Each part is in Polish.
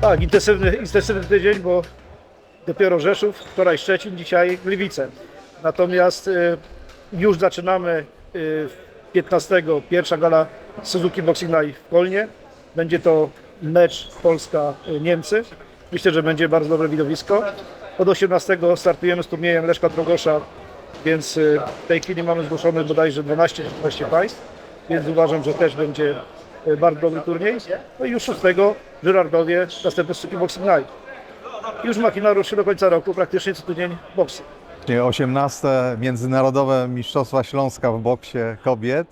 Tak, intensywny, intensywny tydzień, bo dopiero Rzeszów, wczoraj Szczecin, dzisiaj Gliwice. Natomiast y, już zaczynamy y, 15 pierwsza gala Suzuki Boxing Night w Kolnie. Będzie to mecz Polska-Niemcy. Myślę, że będzie bardzo dobre widowisko. Od 18 startujemy z turniejem Leszka Drogosza, więc y, w tej chwili mamy zgłoszone bodajże 12-13 państw, więc uważam, że też będzie bardzo dobry turniej. No i już 6 Żyrardowie, następny Suzuki Boxing Night. Już machina ruszy do końca roku, praktycznie co tydzień boksy. 18 Międzynarodowe Mistrzostwa Śląska w boksie kobiet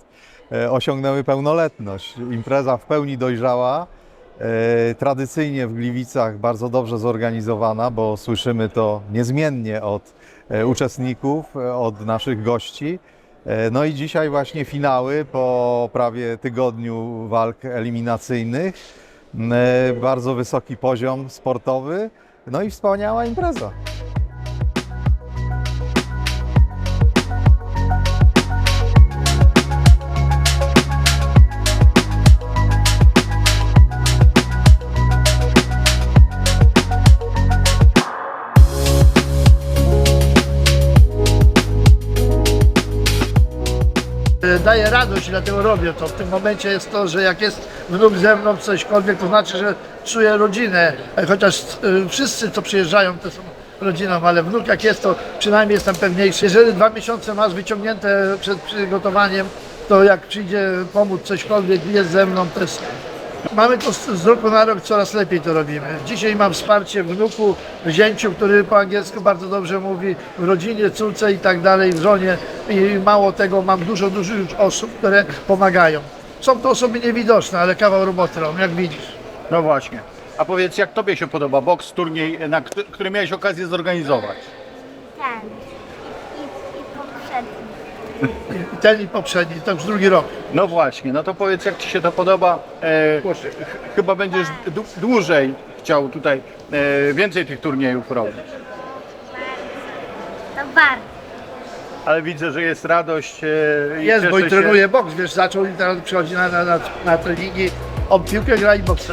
e, osiągnęły pełnoletność. Impreza w pełni dojrzała. e, Tradycyjnie w Gliwicach bardzo dobrze zorganizowana, bo słyszymy to niezmiennie od e, uczestników, e, od naszych gości. E, No i dzisiaj właśnie finały po prawie tygodniu walk eliminacyjnych. E, Bardzo wysoki poziom sportowy, no i wspaniała impreza. Daje radość, dlatego robię to. W tym momencie jest to, że jak jest wnuk ze mną cośkolwiek, to znaczy, że czuję rodzinę. Chociaż y, wszyscy, co przyjeżdżają, to są rodziną, ale wnuk jak jest, to przynajmniej jestem pewniejszy. Jeżeli dwa miesiące masz wyciągnięte przed przygotowaniem, to jak przyjdzie pomóc cośkolwiek, jest ze mną, to jest Mamy to z roku na rok coraz lepiej to robimy. Dzisiaj mam wsparcie wnuku, w zięciu, który po angielsku bardzo dobrze mówi, w rodzinie, córce i tak dalej, w żonie i mało tego mam dużo, dużo już osób, które pomagają. Są to osoby niewidoczne, ale kawał roboty robią, jak widzisz. No właśnie. A powiedz, jak Tobie się podoba boks, turniej, na któ- który miałeś okazję zorganizować? Ten. I, i, i poprzedni. Ten i poprzedni, to już drugi rok. No właśnie, no to powiedz, jak Ci się to podoba. E, ch- chyba będziesz dłu- dłużej chciał tutaj e, więcej tych turniejów robić. To bardzo. Ale widzę, że jest radość. E, i Jest, bo i cieszę się. trenuje boks, wiesz, zaczął i teraz przychodzi na, na, na, na treningi, on piłkę gra i boks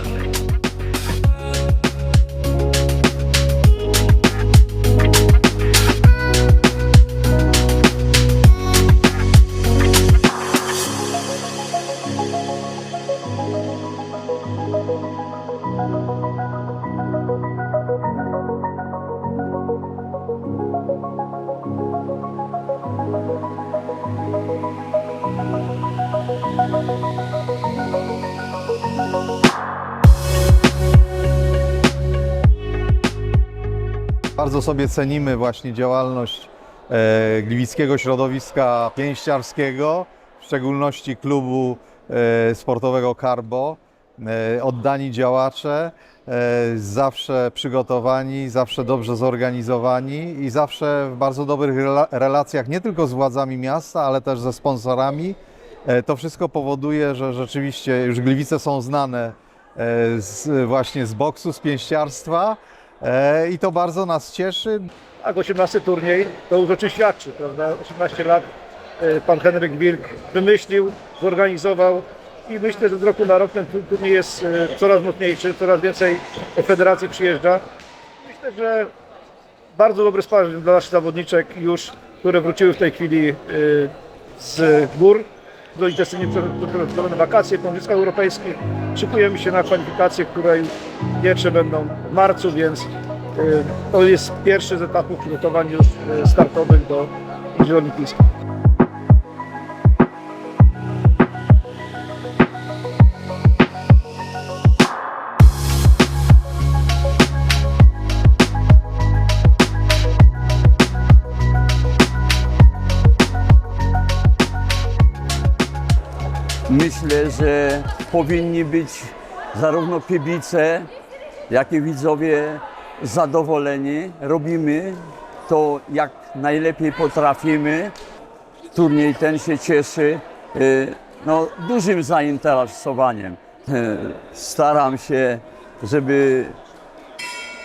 Bardzo sobie cenimy właśnie działalność e, Gliwickiego Środowiska Pięściarskiego, w szczególności klubu e, sportowego Carbo. E, oddani działacze, e, zawsze przygotowani, zawsze dobrze zorganizowani i zawsze w bardzo dobrych rela- relacjach nie tylko z władzami miasta, ale też ze sponsorami. E, to wszystko powoduje, że rzeczywiście już Gliwice są znane e, z, właśnie z boksu, z pięściarstwa. E, I to bardzo nas cieszy. Tak, 18 turniej to już o czym świadczy, prawda? 18 lat e, pan Henryk Wilk wymyślił, zorganizował i myślę, że z roku na rok ten tu- turniej jest e, coraz mocniejszy, coraz więcej federacji przyjeżdża. Myślę, że bardzo dobry sparring dla naszych zawodniczek już, które wróciły w tej chwili z gór. Do intensywnie przeprowadzone wakacje po Igrzyskach Europejskich. Szykujemy się na kwalifikacje, które pierwsze będą w marcu, więc e, to jest pierwszy z etapów przygotowań już e, startowych do Igrzysk Olimpijskich. Myślę, że powinni być zarówno kibice, jak i widzowie zadowoleni. Robimy to jak najlepiej potrafimy. Turniej ten się cieszy y, no, dużym zainteresowaniem. Y, Staram się, żeby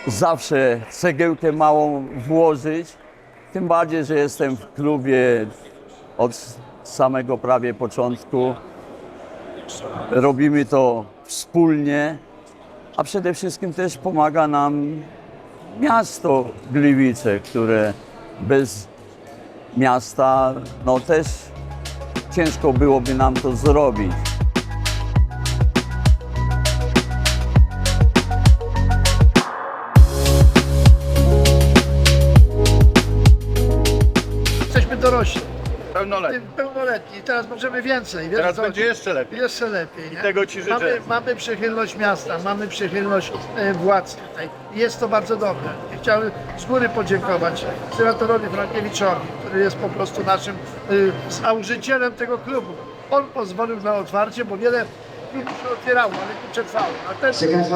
zawsze cegiełkę małą włożyć. Tym bardziej, że jestem w klubie od samego prawie początku. Robimy to wspólnie a przede wszystkim też pomaga nam miasto Gliwice, które bez miasta no też ciężko byłoby nam to zrobić. Jesteśmy dorośli, Pełnoletni. pełnoletni, teraz możemy więcej. Wiesz, Teraz co- będzie jeszcze lepiej. Jeszcze lepiej. Nie? tego ci życzę. Mamy, mamy przychylność miasta, mamy przychylność e, władz tutaj. Jest to bardzo dobre. I Chciałbym z góry podziękować senatorowi Frankiewiczowi, który jest po prostu naszym y, założycielem tego klubu. On pozwolił na otwarcie, bo wiele klubów się otwierało, ale nie przetrwało. A ten jest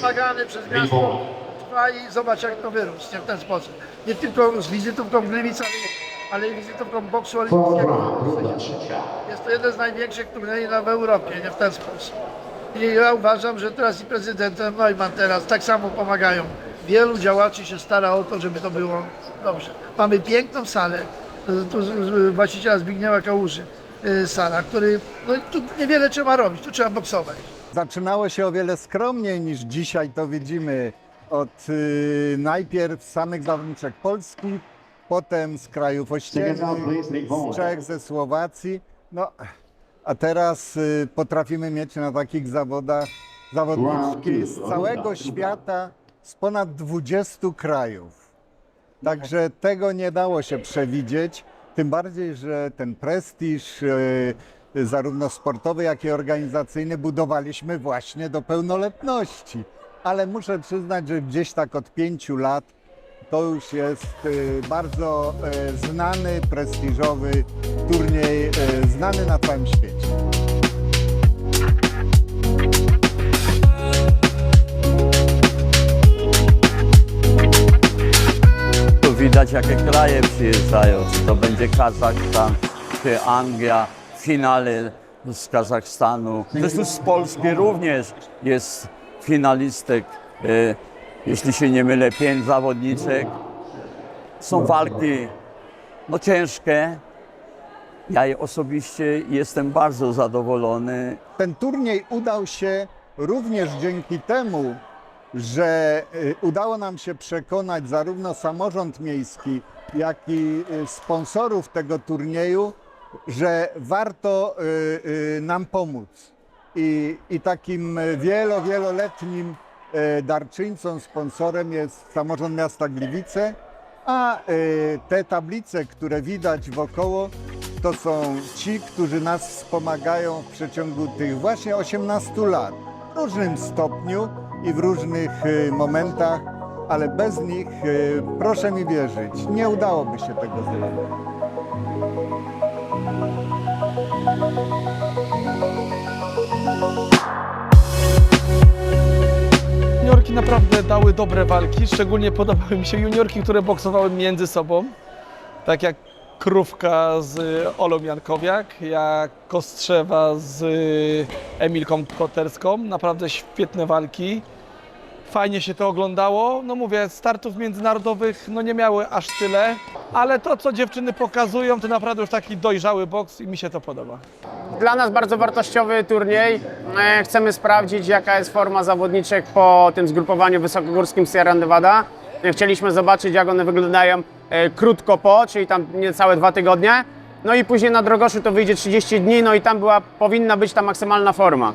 pomagany przez miasto trwa i zobacz jak to wyrósł nie, w ten sposób. Nie tylko z wizytówką w Gliwice, ale, ale i wizytówką boksu olimpijskiego. Jest to jeden z największych turniejów w Europie, nie w ten sposób. I ja uważam, że teraz i prezydentem Neumann teraz tak samo pomagają. Wielu działaczy się stara o to, żeby to było dobrze. Mamy piękną salę, tu właściciela Zbigniewa Kałuży, y, sala, który, no tu niewiele trzeba robić, tu trzeba boksować. Zaczynało się o wiele skromniej niż dzisiaj to widzimy. Od y, najpierw samych zawodniczek polskich, potem z krajów ościennych, z Czech, ze Słowacji. No, a teraz y, potrafimy mieć na takich zawodach zawodniczki z całego świata, z ponad 20 krajów. Także tego nie dało się przewidzieć. Tym bardziej, że ten prestiż e, zarówno sportowy, jak i organizacyjny budowaliśmy właśnie do pełnoletności. Ale muszę przyznać, że gdzieś tak od pięciu lat to już jest e, bardzo e, znany, prestiżowy turniej, e, znany na całym świecie. Tu widać, jakie kraje przyjeżdżają. Czy to będzie Kazachstan, czy Anglia finale z Kazachstanu. Zresztą z Polski również jest finalistek, e, jeśli się nie mylę, pięć zawodniczek. Są walki no, ciężkie. Ja osobiście jestem bardzo zadowolony. Ten turniej udał się również dzięki temu, że y, udało nam się przekonać zarówno samorząd miejski, jak i y, sponsorów tego turnieju, że warto y, nam pomóc. I, i takim wielo, wieloletnim darczyńcą, sponsorem jest samorząd miasta Gliwice, a y, te tablice, które widać wokoło, to są ci, którzy nas wspomagają w przeciągu tych właśnie 18 lat. W różnym stopniu i w różnych y, momentach, ale bez nich, proszę mi wierzyć, nie udałoby się tego zrobić. Juniorki naprawdę dały dobre walki, szczególnie podobały mi się juniorki, które boksowały między sobą, tak jak Krówka z Olą Jankowiak, jak Kostrzewa z Emilką Koterską. Naprawdę świetne walki. Fajnie się to oglądało. No mówię, startów międzynarodowych no nie miały aż tyle, ale to co dziewczyny pokazują to naprawdę już taki dojrzały boks i mi się to podoba. Dla nas bardzo wartościowy turniej. E, Chcemy sprawdzić, jaka jest forma zawodniczek po tym zgrupowaniu wysokogórskim Sierra Nevada. E, Chcieliśmy zobaczyć, jak one wyglądają e, krótko po, czyli tam niecałe dwa tygodnie. No i później na Drogoszu to wyjdzie 30 dni, no i tam była, powinna być ta maksymalna forma.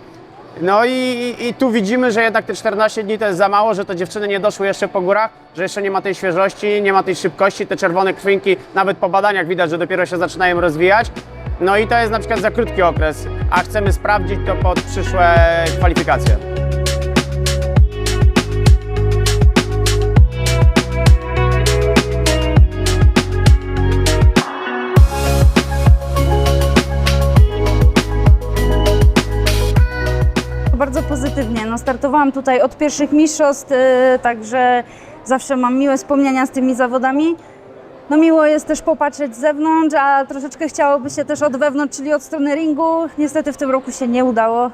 No i, i, tu widzimy, że jednak te 14 dni to jest za mało, że te dziewczyny nie doszły jeszcze po górach, że jeszcze nie ma tej świeżości, nie ma tej szybkości, te czerwone krwinki, nawet po badaniach widać, że dopiero się zaczynają rozwijać. No i to jest na przykład za krótki okres, a chcemy sprawdzić to pod przyszłe kwalifikacje. Pozytywnie. No, startowałam tutaj od pierwszych mistrzostw, yy, także zawsze mam miłe wspomnienia z tymi zawodami. No miło jest też popatrzeć z zewnątrz, a troszeczkę chciałoby się też od wewnątrz, czyli od strony ringu. Niestety w tym roku się nie udało.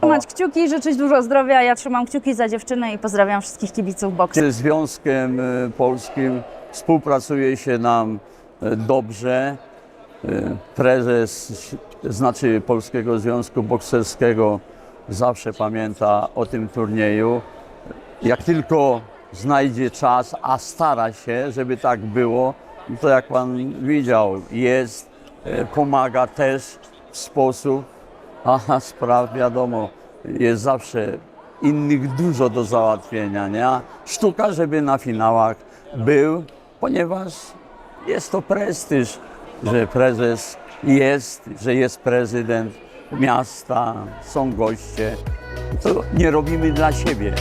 Trzymać kciuki, życzyć dużo zdrowia. Ja trzymam kciuki za dziewczynę i pozdrawiam wszystkich kibiców boksu. Ze Związkiem e, Polskim współpracuje się nam e, dobrze. Prezes, znaczy Polskiego Związku Bokserskiego zawsze pamięta o tym turnieju. Jak tylko znajdzie czas, a stara się, żeby tak było, to jak Pan widział, jest, e, pomaga też w sposób, aha, spraw wiadomo, jest zawsze innych dużo do załatwienia, nie? A Sztuka, żeby na finałach był, ponieważ jest to prestiż, że prezes jest, że jest prezydent miasta, są goście. To nie robimy dla siebie.